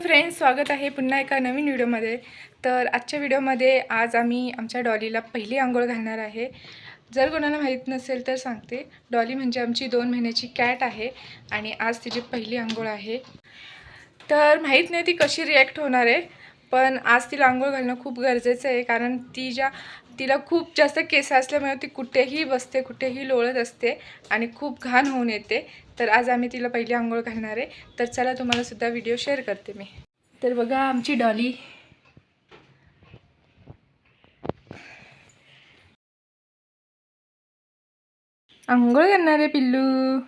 Friends स्वागत आहे पुन्हा एका नवीन व्हिडिओमध्ये. तर आजच्या व्हिडिओमध्ये आज आम्ही आमच्या डॉलीला पहिली आंघोळ घालणार आहे. जर कोणाला माहीत नसेल तर सांगते. डॉली म्हणजे आमची दोन महिन्याची कॅट आहे आणि आज तिची पहिली आंघोळ आहे. तर माहीत नाही ती कशी रिॲक्ट होणार आहे पण आज तिला आंघोळ घालणं खूप गरजेचं आहे कारण ती ज्या तिला खूप जास्त केस असल्यामुळे ती कुठेही बसते कुठेही लोळत असते आणि खूप घाण होऊन येते. तर आज आम्ही तिला पहिली आंघोळ घालणार आहे. तर चला तुम्हाला सुद्धा व्हिडिओ शेअर करते मी. तर बघा आमची डॉली. आंघोळ करणार आहे पिल्लू.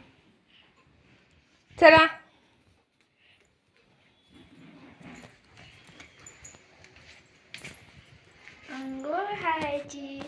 चला. अंघोळ घालायची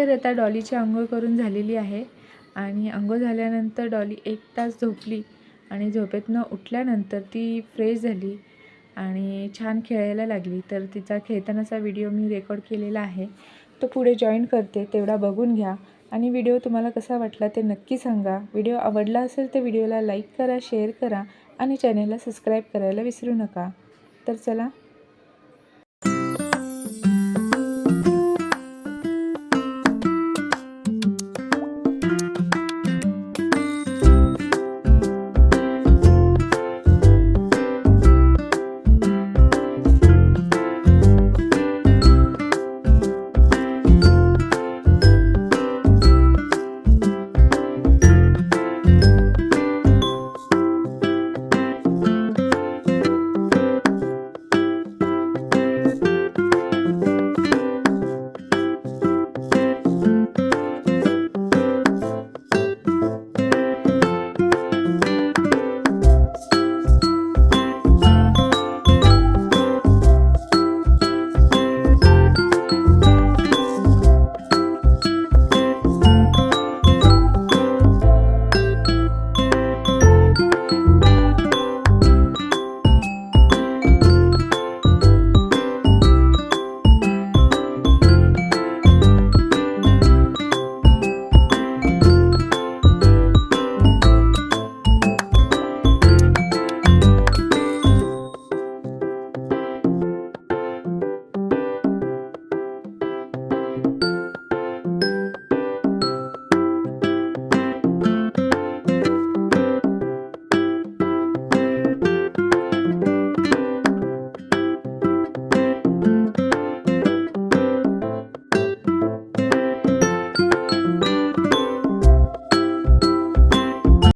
तर आता डॉलीची आंघोळ करून झालेली आहे आणि आंघोळ झाल्यानंतर डॉली एक तास झोपली आणि झोपेतनं उठल्यानंतर ती फ्रेश झाली आणि छान खेळायला लागली. तर तिचा खेळतानाचा व्हिडिओ मी रेकॉर्ड केलेला आहे. तो पुढे जॉईन करते तेवढा बघून घ्या. आणि व्हिडिओ तुम्हाला कसा वाटला ते नक्की सांगा. व्हिडिओ आवडला असेल तर व्हिडिओला लाईक करा शेअर करा आणि चॅनेलला सबस्क्राईब करायला विसरू नका. तर चला